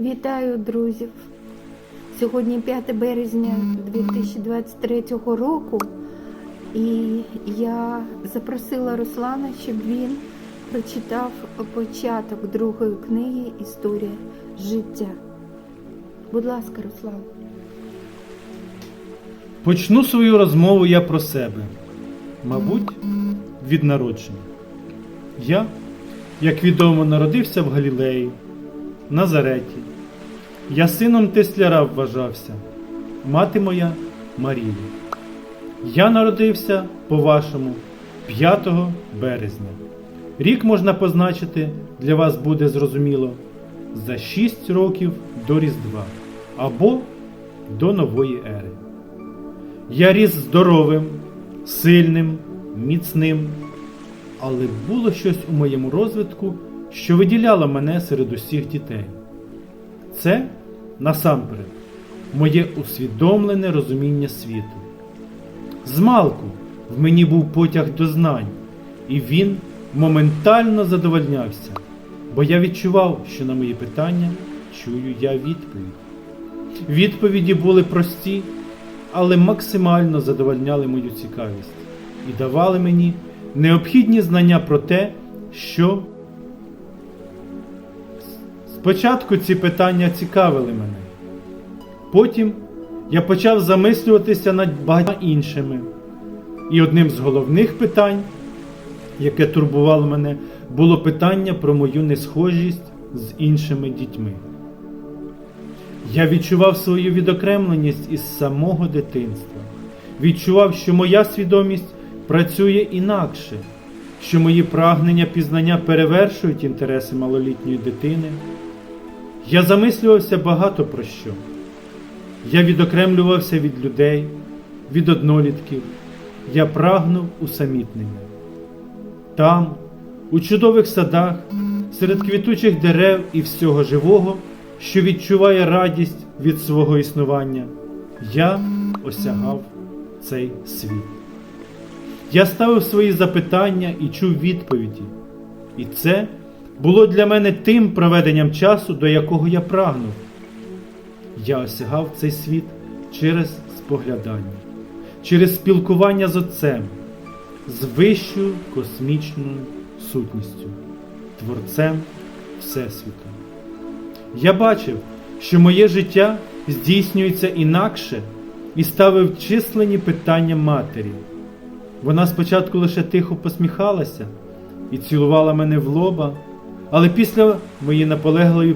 Вітаю, друзів! Сьогодні 5 березня 2023 року, і я запросила Руслана, щоб він прочитав початок другої книги Історія життя. Будь ласка, Руслан. Почну свою розмову я про себе, мабуть, від народження. Я, як відомо, народився в Галілеї, Назареті. Я сином Тесляра вважався, мати моя Марія. Я народився, по-вашому, 5 березня. Рік можна позначити, для вас буде зрозуміло, за 6 років до Різдва або до нової ери. Я ріс здоровим, сильним, міцним, але було щось у моєму розвитку, що виділяло мене серед усіх дітей. Це насамперед моє усвідомлене розуміння світу. Змалку в мені був потяг до знань, і він моментально задовольнявся, бо я відчував, що на мої питання чую я відповідь. Відповіді були прості, але максимально задовольняли мою цікавість і давали мені необхідні знання про те, що спочатку ці питання цікавили мене. Потім я почав замислюватися над багатьма іншими. І одним з головних питань, яке турбувало мене, було питання про мою несхожість з іншими дітьми. Я відчував свою відокремленість із самого дитинства. Відчував, що моя свідомість працює інакше, що мої прагнення пізнання перевершують інтереси малолітньої дитини. Я замислювався багато про що. Я відокремлювався від людей, від однолітків. Я прагнув усамітнення. Там, у чудових садах, серед квітучих дерев і всього живого, що відчуває радість від свого існування, я осягав цей світ. Я ставив свої запитання і чув відповіді. І це було для мене тим проведенням часу, до якого я прагнув. Я осягав цей світ через споглядання, через спілкування з Отцем, з вищою космічною сутністю, Творцем Всесвіту. Я бачив, що моє життя здійснюється інакше і ставив численні питання матері. Вона спочатку лише тихо посміхалася і цілувала мене в лоба, але після мої наполегливі